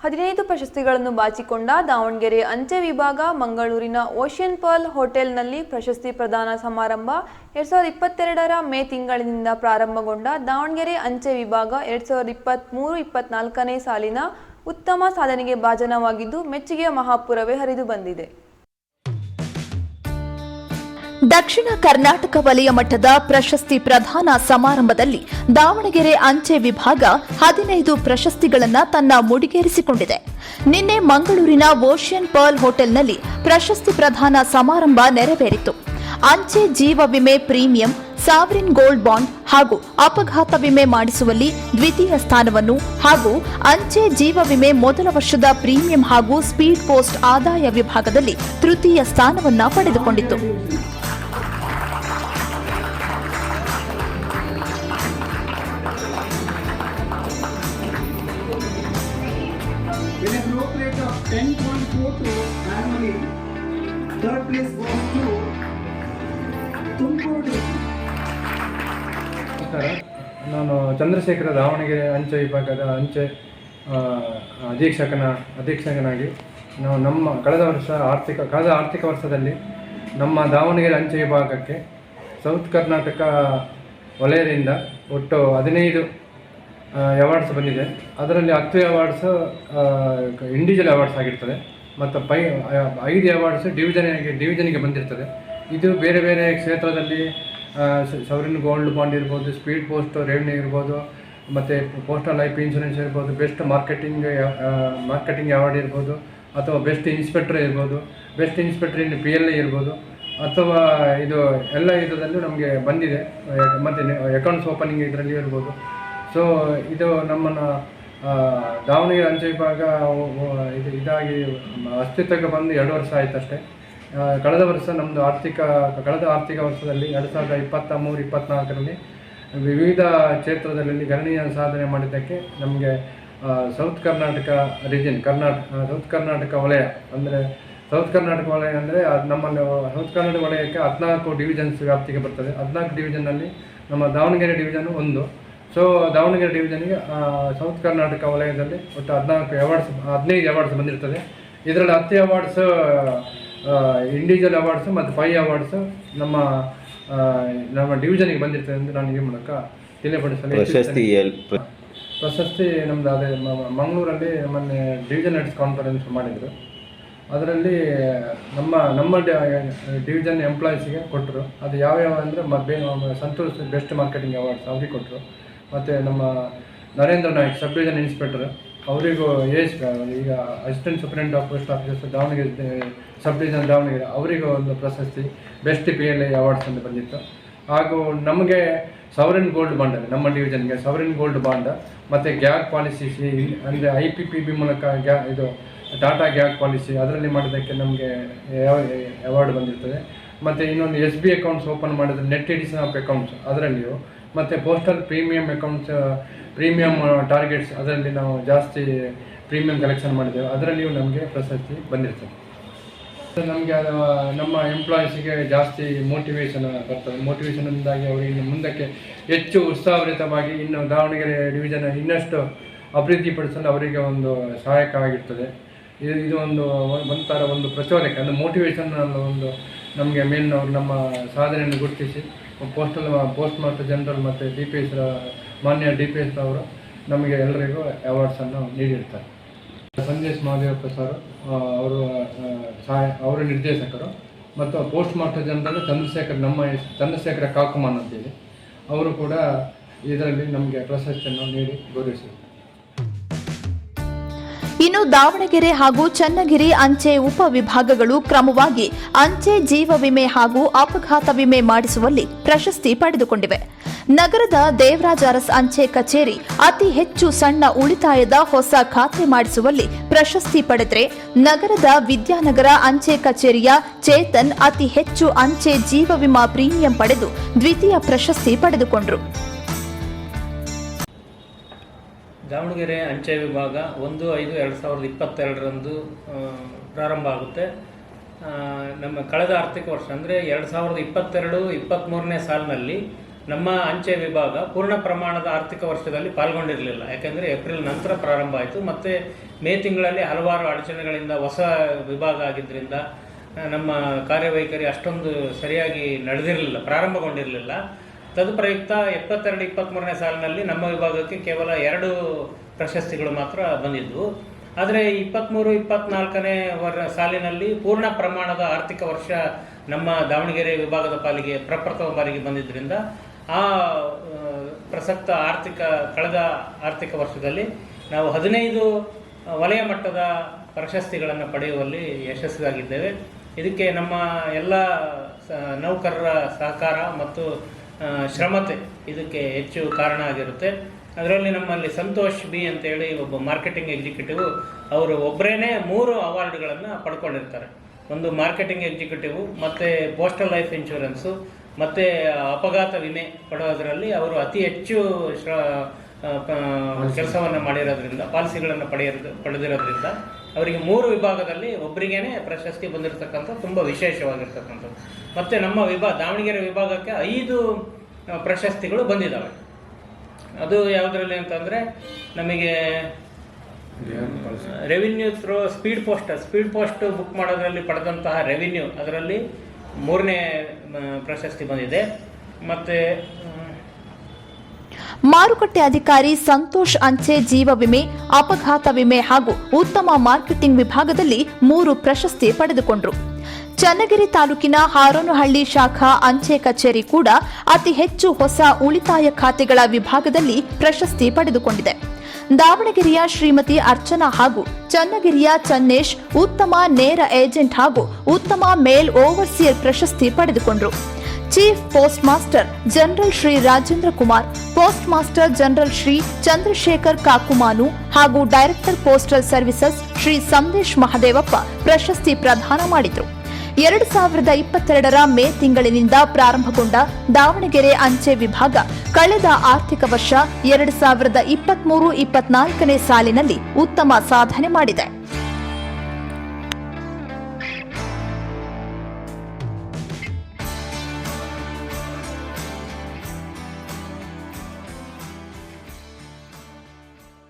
ಹದಿನೈದು ಪ್ರಶಸ್ತಿಗಳನ್ನು ಬಾಚಿಕೊಂಡ ದಾವಣಗೆರೆ ಅಂಚೆ ವಿಭಾಗ ಮಂಗಳೂರಿನ ಓಷಿಯನ್ ಪರ್ಲ್ ಹೋಟೆಲ್ನಲ್ಲಿ ಪ್ರಶಸ್ತಿ ಪ್ರದಾನ ಸಮಾರಂಭ ಎರಡ್ ಸಾವಿರದ ಇಪ್ಪತ್ತೆರಡರ ಮೇ ತಿಂಗಳಿನಿಂದ ಪ್ರಾರಂಭಗೊಂಡ ದಾವಣಗೆರೆ ಅಂಚೆ ವಿಭಾಗ ಎರಡ್ ಸಾವಿರದ ಇಪ್ಪತ್ತ್ಮೂರು ಇಪ್ಪತ್ನಾಲ್ಕನೇ ಸಾಲಿನ ಉತ್ತಮ ಸಾಧನೆಗೆ ಭಾಜನವಾಗಿದ್ದು ಮೆಚ್ಚುಗೆಯ ಮಹಾಪುರವೇ ಹರಿದು ಬಂದಿದೆ. ದಕ್ಷಿಣ ಕರ್ನಾಟಕ ವಲಯ ಮಟ್ಟದ ಪ್ರಶಸ್ತಿ ಪ್ರದಾನ ಸಮಾರಂಭದಲ್ಲಿ ದಾವಣಗೆರೆ ಅಂಚೆ ವಿಭಾಗ ಹದಿನೈದು ಪ್ರಶಸ್ತಿಗಳನ್ನು ತನ್ನ ಮುಡಿಗೇರಿಸಿಕೊಂಡಿದೆ. ನಿನ್ನೆ ಮಂಗಳೂರಿನ ಓಷಿಯನ್ ಪರ್ಲ್ ಹೋಟೆಲ್ನಲ್ಲಿ ಪ್ರಶಸ್ತಿ ಪ್ರದಾನ ಸಮಾರಂಭ ನೆರವೇರಿತು. ಅಂಚೆ ಜೀವ ವಿಮೆ ಪ್ರೀಮಿಯಂ, ಸಾವರಿನ್ ಗೋಲ್ಡ್ ಬಾಂಡ್ ಹಾಗೂ ಅಪಘಾತ ವಿಮೆ ಮಾಡಿಸುವಲ್ಲಿ ದ್ವಿತೀಯ ಸ್ಥಾನವನ್ನು ಹಾಗೂ ಅಂಚೆ ಜೀವ ವಿಮೆ ಮೊದಲ ವರ್ಷದ ಪ್ರೀಮಿಯಂ ಹಾಗೂ ಸ್ಪೀಡ್ ಪೋಸ್ಟ್ ಆದಾಯ ವಿಭಾಗದಲ್ಲಿ ತೃತೀಯ ಸ್ಥಾನವನ್ನು ಪಡೆದುಕೊಂಡಿತು 10.42 annually, third place goes to Tumkudu. ನಮಸ್ಕಾರ ನಾನು ಚಂದ್ರಶೇಖರ ದಾವಣಗೆರೆ ಅಂಚೆ ವಿಭಾಗದ ಅಂಚೆ ಅಧೀಕ್ಷಕನ ಅಧೀಕ್ಷಕನಾಗಿ ನಾವು ನಮ್ಮ ಕಳೆದ ವರ್ಷ ಆರ್ಥಿಕ ಕಳೆದ ಆರ್ಥಿಕ ವರ್ಷದಲ್ಲಿ ನಮ್ಮ ದಾವಣಗೆರೆ ಅಂಚೆ ವಿಭಾಗಕ್ಕೆ ಸೌತ್ ಕರ್ನಾಟಕ ವಲಯದಿಂದ ಒಟ್ಟು ಹದಿನೈದು ಅವಾರ್ಡ್ಸ್ ಬಂದಿದೆ. ಅದರಲ್ಲಿ ಹತ್ತು ಅವಾರ್ಡ್ಸ್ ಇಂಡಿವಿಜುವಲ್ ಅವಾರ್ಡ್ಸ್ ಆಗಿರ್ತದೆ. ಮತ್ತು ಪೈ ಐದು ಅವಾರ್ಡ್ಸ್ ಡಿವಿಜನ್ಗೆ ಡಿವಿಜನ್ಗೆ ಬಂದಿರ್ತದೆ. ಇದು ಬೇರೆ ಬೇರೆ ಕ್ಷೇತ್ರದಲ್ಲಿ ಸವರಿನ್ ಗೋಲ್ಡ್ ಬಾಂಡ್ ಇರ್ಬೋದು ಸ್ಪೀಡ್ ಪೋಸ್ಟ್ ರೆವಿನ್ಯೂ ಇರ್ಬೋದು, ಮತ್ತು ಪೋಸ್ಟಲ್ ಲೈಫ್ ಇನ್ಶೂರೆನ್ಸ್ ಇರ್ಬೋದು ಬೆಸ್ಟ್ ಮಾರ್ಕೆಟಿಂಗ್ ಮಾರ್ಕೆಟಿಂಗ್ ಅವಾರ್ಡ್ ಇರ್ಬೋದು, ಅಥವಾ ಬೆಸ್ಟ್ ಇನ್ಸ್ಪೆಕ್ಟರ್ ಇರ್ಬೋದು best inspector in P L A ಇರ್ಬೋದು, ಅಥವಾ ಇದು ಎಲ್ಲ ಇದರಲ್ಲೂ ನಮಗೆ ಬಂದಿದೆ. ಮತ್ತು ಅಕೌಂಟ್ಸ್ ಓಪನಿಂಗ್ ಇದರಲ್ಲಿ ಇರ್ಬೋದು. ಸೊ ಇದು ನಮ್ಮನ್ನು ದಾವಣಗೆರೆ ಅಂಚೆ ವಿಭಾಗ ಇದು ಇದಾಗಿ ಅಸ್ತಿತ್ವಕ್ಕೆ ಬಂದು ಎರಡು ವರ್ಷ ಆಯ್ತು ಅಷ್ಟೇ. ಕಳೆದ ವರ್ಷ ನಮ್ಮದು ಆರ್ಥಿಕ, ಕಳೆದ ಆರ್ಥಿಕ ವರ್ಷದಲ್ಲಿ ಎರಡು ಸಾವಿರದ ಇಪ್ಪತ್ತ ಮೂರು ಇಪ್ಪತ್ತ್ನಾಲ್ಕರಲ್ಲಿ ವಿವಿಧ ಕ್ಷೇತ್ರದಲ್ಲಿ ಗಣನೀಯ ಸಾಧನೆ ಮಾಡಿದ್ದಕ್ಕೆ ನಮಗೆ south Karnataka region Karnataka south Karnataka ವಲಯ ಅಂದರೆ, ಸೌತ್ ಕರ್ನಾಟಕ ವಲಯ ಅಂದರೆ ಅದು ನಮ್ಮಲ್ಲಿ ಸೌತ್ ಕರ್ನಾಟಕ ವಲಯಕ್ಕೆ ಹದಿನಾಲ್ಕು ಡಿವಿಷನ್ಸ್ ವ್ಯಾಪ್ತಿಗೆ ಬರ್ತದೆ. ಹದಿನಾಲ್ಕು ಡಿವಿಷನ್ನಲ್ಲಿ ನಮ್ಮ ದಾವಣಗೆರೆ ಡಿವಿಷನ್ ಒಂದು. ಸೊ ದಾವಣಗೆರೆ ಡಿವಿಷನ್ಗೆ ಸೌತ್ ಕರ್ನಾಟಕ ವಲಯದಲ್ಲಿ ಒಟ್ಟು ಹದಿನಾಲ್ಕು ಅವಾರ್ಡ್ಸ್ ಹದಿನೈದು ಅವಾರ್ಡ್ಸ್ ಬಂದಿರ್ತದೆ. ಇದರಲ್ಲಿ ಹತ್ತು ಅವಾರ್ಡ್ಸ್ ಇಂಡಿವಿಜುವಲ್ ಅವಾರ್ಡ್ಸ್ ಮತ್ತು ಫೈವ್ ಅವಾರ್ಡ್ಸ್ ನಮ್ಮ ನಮ್ಮ ಡಿವಿಷನ್ಗೆ ಬಂದಿರ್ತದೆ ಎಂದು ನಾನು ಈ ಮೂಲಕ ತಿಳಿಯಪಡಿಸಲು ಪ್ರಶಸ್ತಿ ಪ್ರಶಸ್ತಿ ನಮ್ಮದು ಅದೇ ಮಂಗಳೂರಲ್ಲಿ ಮೊನ್ನೆ ಡಿವಿಷನ್ ಹೆಡ್ಸ್ ಕಾನ್ಫರೆನ್ಸ್ ಮಾಡಿದರು. ಅದರಲ್ಲಿ ನಮ್ಮ ನಮ್ಮ ಡಿವಿಷನ್ ಎಂಪ್ಲಾಯೀಸಿಗೆ ಕೊಟ್ಟರು. ಅದು ಯಾವ್ಯಾವ ಅಂದರೆ ಮ ಬೇ ಸಂತೋಷ್ ಬೆಸ್ಟ್ ಮಾರ್ಕೆಟಿಂಗ್ ಅವಾರ್ಡ್ಸ್ ಅವ್ರಿಗೆ ಕೊಟ್ಟರು. ಮತ್ತು ನಮ್ಮ Narendra Naik sub division inspector, ಅವರಿಗೂ ಏಜ್ ಈಗ assistant superintendent of post officer Davanagere sub division Davanagere, ಅವರಿಗೂ ಒಂದು ಪ್ರಶಸ್ತಿ best P L I awards ಅಂತ ಬಂದಿತ್ತು. ಹಾಗೂ ನಮಗೆ ಸವರಿನ್ ಗೋಲ್ಡ್ ಬಾಂಡ್ ನಮ್ಮ ಡಿವಿಷನ್ಗೆ ಸವರಿನ್ ಗೋಲ್ಡ್ ಬಾಂಡ್ ಮತ್ತು ಗ್ಯಾಗ್ ಪಾಲಿಸಿ ಅಂದರೆ ಐ ಪಿ ಪಿ ಬಿ ಮೂಲಕ ಗ್ಯಾ ಇದು ಟಾಟಾ ಗ್ಯಾಗ್ ಪಾಲಿಸಿ ಅದರಲ್ಲಿ ಮಾಡೋದಕ್ಕೆ ನಮಗೆ ಅವಾರ್ಡ್ ಬಂದಿರ್ತದೆ. ಮತ್ತು ಇನ್ನೊಂದು ಎಸ್ ಬಿ ಅಕೌಂಟ್ಸ್ ಓಪನ್ ಮಾಡಿದ್ರೆ ನೆಟ್ ಎಡಿಷನ್ ಆಫ್ ಅಕೌಂಟ್ಸ್ ಅದರಲ್ಲಿಯೂ ಮತ್ತು postal premium accounts premium targets ಅದರಲ್ಲಿ ನಾವು ಜಾಸ್ತಿ ಪ್ರೀಮಿಯಂ ಕಲೆಕ್ಷನ್ ಮಾಡಿದ್ದೇವೆ. ಅದರಲ್ಲಿಯೂ ನಮಗೆ ಪ್ರಶಸ್ತಿ ಬಂದಿರ್ತದೆ. ನಮಗೆ ಅದು ನಮ್ಮ ಎಂಪ್ಲಾಯೀಸಿಗೆ ಜಾಸ್ತಿ ಮೋಟಿವೇಶನ್ ಬರ್ತದೆ. ಮೋಟಿವೇಶನಿಂದಾಗಿ ಅವರಿಗೆ ಇನ್ನು ಮುಂದಕ್ಕೆ ಹೆಚ್ಚು ಉತ್ಸಾಹಭರಿತವಾಗಿ ಇನ್ನು ದಾವಣಗೆರೆ ಡಿವಿಷನ್ ಇನ್ನಷ್ಟು ಅಭಿವೃದ್ಧಿಪಡಿಸಲು ಅವರಿಗೆ ಒಂದು ಸಹಾಯಕ ಆಗಿರ್ತದೆ. ಇದು ಇದು ಒಂದು ಒಂಥರ ಒಂದು ಪ್ರಚೋದಕ. ಅಂದರೆ ಮೋಟಿವೇಶನ್ ಒಂದು ನಮಗೆ ಮೇಲಿನವರು ನಮ್ಮ ಸಾಧನೆಯನ್ನು ಗುರುತಿಸಿ. ಪೋಸ್ಟಲ್ ಪೋಸ್ಟ್ ಮಾಸ್ಟರ್ ಜನರಲ್ ಮತ್ತು ಡಿ ಪಿ ಎಸ್ ಮಾನ್ಯ ಡಿ ಪಿ ಎಸ್ ಅವರು ನಮಗೆ ಎಲ್ಲರಿಗೂ ಅವಾರ್ಡ್ಸನ್ನು ನೀಡಿರ್ತಾರೆ. ಸಂದೇಶ್ ಮಹಾದೇವಪ್ಪ ಸರ್ ಅವರು ಸಹಾಯ, ಅವರ ನಿರ್ದೇಶಕರು ಮತ್ತು ಪೋಸ್ಟ್ ಮಾಸ್ಟರ್ ಜನರಲ್ ಚಂದ್ರಶೇಖರ್, ನಮ್ಮ ಚಂದ್ರಶೇಖರ ಕಾಕುಮಾನ್ ಅಂತೇಳಿ, ಅವರು ಕೂಡ ಇದರಲ್ಲಿ ನಮಗೆ ಪ್ರಶಸ್ತಿಯನ್ನು ನೀಡಿ ಗೌರವಿಸಿದರು. ಇನ್ನು ದಾವಣಗೆರೆ ಹಾಗೂ ಚನ್ನಗಿರಿ ಅಂಚೆ ಉಪವಿಭಾಗಗಳು ಕ್ರಮವಾಗಿ ಅಂಚೆ ಜೀವ ವಿಮೆ ಹಾಗೂ ಅಪಘಾತ ವಿಮೆ ಮಾಡಿಸುವಲ್ಲಿ ಪ್ರಶಸ್ತಿ ಪಡೆದುಕೊಂಡಿವೆ. ನಗರದ ದೇವರಾಜ ಅರಸ್ ಅಂಚೆ ಕಚೇರಿ ಅತಿ ಹೆಚ್ಚು ಸಣ್ಣ ಉಳಿತಾಯದ ಹೊಸ ಖಾತೆ ಮಾಡಿಸುವಲ್ಲಿ ಪ್ರಶಸ್ತಿ ಪಡೆದರೆ ನಗರದ ವಿದ್ಯಾನಗರ ಅಂಚೆ ಕಚೇರಿಯ ಚೇತನ್ ಅತಿ ಹೆಚ್ಚು ಅಂಚೆ ಜೀವ ವಿಮಾ ಪ್ರೀಮಿಯಂ ಪಡೆದು ದ್ವಿತೀಯ ಪ್ರಶಸ್ತಿ ಪಡೆದುಕೊಂಡರು. ದಾವಣಗೆರೆ ಅಂಚೆ ವಿಭಾಗ ಒಂದು ಐದು ಎರಡು ಸಾವಿರದ ಇಪ್ಪತ್ತೆರಡರಂದು ಪ್ರಾರಂಭ ಆಗುತ್ತೆ. ನಮ್ಮ ಕಳೆದ ಆರ್ಥಿಕ ವರ್ಷ, ಅಂದರೆ ಎರಡು ಸಾವಿರದ ಇಪ್ಪತ್ತೆರಡು ಇಪ್ಪತ್ತ್ಮೂರನೇ ಸಾಲಿನಲ್ಲಿ ನಮ್ಮ ಅಂಚೆ ವಿಭಾಗ ಪೂರ್ಣ ಪ್ರಮಾಣದ ಆರ್ಥಿಕ ವರ್ಷದಲ್ಲಿ ಪಾಲ್ಗೊಂಡಿರಲಿಲ್ಲ. ಯಾಕೆಂದರೆ ಏಪ್ರಿಲ್ ನಂತರ ಪ್ರಾರಂಭ ಆಯಿತು. ಮತ್ತು ಮೇ ತಿಂಗಳಲ್ಲಿ ಹಲವಾರು ಅಡಚಣೆಗಳಿಂದ ಹೊಸ ವಿಭಾಗ ಆಗಿದ್ದರಿಂದ ನಮ್ಮ ಕಾರ್ಯವೈಖರಿ ಅಷ್ಟೊಂದು ಸರಿಯಾಗಿ ನಡೆದಿರಲಿಲ್ಲ, ಪ್ರಾರಂಭಗೊಂಡಿರಲಿಲ್ಲ. ತದುಪ್ರಯುಕ್ತ ಎಪ್ಪತ್ತೆರಡು ಇಪ್ಪತ್ತ್ಮೂರನೇ ಸಾಲಿನಲ್ಲಿ ನಮ್ಮ ವಿಭಾಗಕ್ಕೆ ಕೇವಲ ಎರಡು ಪ್ರಶಸ್ತಿಗಳು ಮಾತ್ರ ಬಂದಿದ್ದವು ಆದರೆ ಇಪ್ಪತ್ತ್ಮೂರು ಇಪ್ಪತ್ತ್ನಾಲ್ಕನೇ ವರ್, ಸಾಲಿನಲ್ಲಿ ಪೂರ್ಣ ಪ್ರಮಾಣದ ಆರ್ಥಿಕ ವರ್ಷ ನಮ್ಮ ದಾವಣಗೆರೆ ವಿಭಾಗದ ಪಾಲಿಗೆ ಪ್ರಪ್ರಥಮ ಬಾರಿಗೆ ಬಂದಿದ್ದರಿಂದ ಆ ಪ್ರಸಕ್ತ ಆರ್ಥಿಕ, ಕಳೆದ ಆರ್ಥಿಕ ವರ್ಷದಲ್ಲಿ ನಾವು ಹದಿನೈದು ವಲಯ ಮಟ್ಟದ ಪ್ರಶಸ್ತಿಗಳನ್ನು ಪಡೆಯುವಲ್ಲಿ ಯಶಸ್ವಿಯಾಗಿದ್ದೇವೆ. ಇದಕ್ಕೆ ನಮ್ಮ ಎಲ್ಲ ನೌಕರರ ಸಹಕಾರ ಮತ್ತು ಶ್ರಮತೆ ಇದಕ್ಕೆ ಹೆಚ್ಚು ಕಾರಣ ಆಗಿರುತ್ತೆ. ಅದರಲ್ಲಿ ನಮ್ಮಲ್ಲಿ ಸಂತೋಷ್ ಬಿ ಅಂತೇಳಿ ಒಬ್ಬ ಮಾರ್ಕೆಟಿಂಗ್ ಎಕ್ಸಿಕ್ಯೂಟಿವ್ ಅವರು ಒಬ್ಬರೇ ಮೂರು ಅವಾರ್ಡ್ಗಳನ್ನು ಪಡ್ಕೊಂಡಿರ್ತಾರೆ. ಒಂದು ಮಾರ್ಕೆಟಿಂಗ್ ಎಕ್ಸಿಕ್ಯೂಟಿವ್ ಮತ್ತು ಪೋಸ್ಟಲ್ ಲೈಫ್ ಇನ್ಶೂರೆನ್ಸು ಮತ್ತು ಅಪಘಾತ ವಿಮೆ ಪಡೆಯೋದರಲ್ಲಿ ಅವರು ಅತಿ ಹೆಚ್ಚು ಶ್ರ ಕೆಲಸವನ್ನು ಮಾಡಿರೋದ್ರಿಂದ ಪಾಲಿಸಿಗಳನ್ನು ಪಡೆಯೋದು ಪಡೆದಿರೋದ್ರಿಂದ. ಅವರಿಗೆ ಮೂರು ವಿಭಾಗದಲ್ಲಿ ಒಬ್ಬರಿಗೇನೆ ಪ್ರಶಸ್ತಿ ಬಂದಿರತಕ್ಕಂಥ ತುಂಬ ವಿಶೇಷವಾಗಿರ್ತಕ್ಕಂಥದ್ದು. ಮತ್ತು ನಮ್ಮ ವಿಭಾಗ ದಾವಣಗೆರೆ ವಿಭಾಗಕ್ಕೆ ಐದು ಪ್ರಶಸ್ತಿಗಳು ಬಂದಿದ್ದಾವೆ ಅದು ಯಾವುದರಲ್ಲಿ ಅಂತಂದರೆ ನಮಗೆ revenue through speed post speed post book ಮಾಡೋದರಲ್ಲಿ ಪಡೆದಂತಹ ರೆವಿನ್ಯೂ ಅದರಲ್ಲಿ ಮೂರನೇ ಪ್ರಶಸ್ತಿ ಬಂದಿದೆ. ಮತ್ತು ಮಾರುಕಟ್ಟೆ ಅಧಿಕಾರಿ ಸಂತೋಷ್ ಅಂಚೆ ಜೀವ ವಿಮೆ, ಅಪಘಾತ ವಿಮೆ ಹಾಗೂ ಉತ್ತಮ ಮಾರ್ಕೆಟಿಂಗ್ ವಿಭಾಗದಲ್ಲಿ ಮೂರು ಪ್ರಶಸ್ತಿ ಪಡೆದುಕೊಂಡರು. ಚನ್ನಗಿರಿ ತಾಲೂಕಿನ ಹಾರೋನಹಳ್ಳಿ ಶಾಖಾ ಅಂಚೆ ಕಚೇರಿ ಕೂಡ ಅತಿ ಹೆಚ್ಚು ಹೊಸ ಉಳಿತಾಯ ಖಾತೆಗಳ ವಿಭಾಗದಲ್ಲಿ ಪ್ರಶಸ್ತಿ ಪಡೆದುಕೊಂಡಿದೆ. ದಾವಣಗೆರೆಯ ಶ್ರೀಮತಿ ಅರ್ಚನಾ ಹಾಗೂ ಚನ್ನಗಿರಿಯ ಚನ್ನೇಶ್ ಉತ್ತಮ ನೇರ ಏಜೆಂಟ್ ಹಾಗೂ ಉತ್ತಮ ಮೇಲ್ ಓವರ್ಸಿಯರ್ ಪ್ರಶಸ್ತಿ ಪಡೆದುಕೊಂಡರು. Chief postmaster general Shri Rajendra Kumar postmaster general Shri Chandrashekar Kakumanu ಹಾಗೂ director postal services Shri Sandesh Mahadevappa ಪ್ರಶಸ್ತಿ ಪ್ರದಾನ ಮಾಡಿದರು. ಎರಡು ಸಾವಿರದ ಇಪ್ಪತ್ತೆರಡರ ಮೇ ತಿಂಗಳಿನಿಂದ ಪ್ರಾರಂಭಗೊಂಡ ದಾವಣಗೆರೆ ಅಂಚೆ ವಿಭಾಗ ಕಳೆದ ಆರ್ಥಿಕ ವರ್ಷ ಎರಡು ಸಾವಿರದ ಇಪ್ಪತ್ಮೂರು ಇಪ್ಪತ್ನಾಲ್ಕನೇ ಸಾಲಿನಲ್ಲಿ ಉತ್ತಮ ಸಾಧನೆ ಮಾಡಿದೆ.